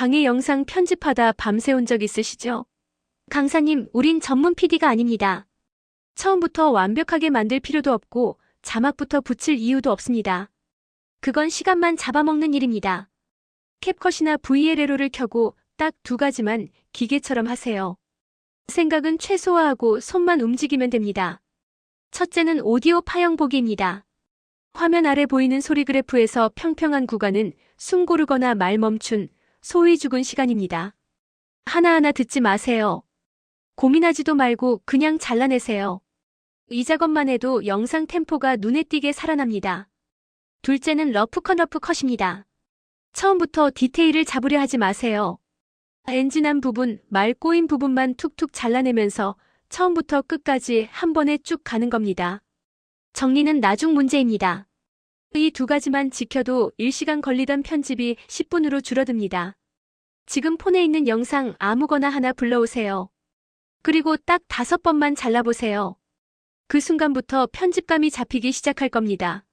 강의 영상 편집하다 밤새 온적 있으시죠? 강사님, 우린 전문 PD가 아닙니다. 처음부터 완벽하게 만들 필요도 없고 자막부터 붙일 이유도 없습니다. 그건 시간만 잡아먹는 일입니다. 캡컷이나 VLLO를 켜고 딱 두 가지만 기계처럼 하세요. 생각은 최소화하고 손만 움직이면 됩니다. 첫째는 오디오 파형 보기입니다. 화면 아래 보이는 소리 그래프에서 평평한 구간은 숨 고르거나 말 멈춘, 소위 죽은 시간입니다. 하나하나 듣지 마세요. 고민하지도 말고 그냥 잘라내세요. 이 작업만 해도 영상 템포가 눈에 띄게 살아납니다. 둘째는 러프 컷 러프 컷입니다. 처음부터 디테일을 잡으려 하지 마세요. 엔진한 부분, 말 꼬인 부분만 툭툭 잘라내면서 처음부터 끝까지 한 번에 쭉 가는 겁니다. 정리는 나중 문제입니다. 이 두 가지만 지켜도 1시간 걸리던 편집이 10분으로 줄어듭니다. 지금 폰에 있는 영상 아무거나 하나 불러오세요. 그리고 딱 다섯 번만 잘라보세요. 그 순간부터 편집감이 잡히기 시작할 겁니다.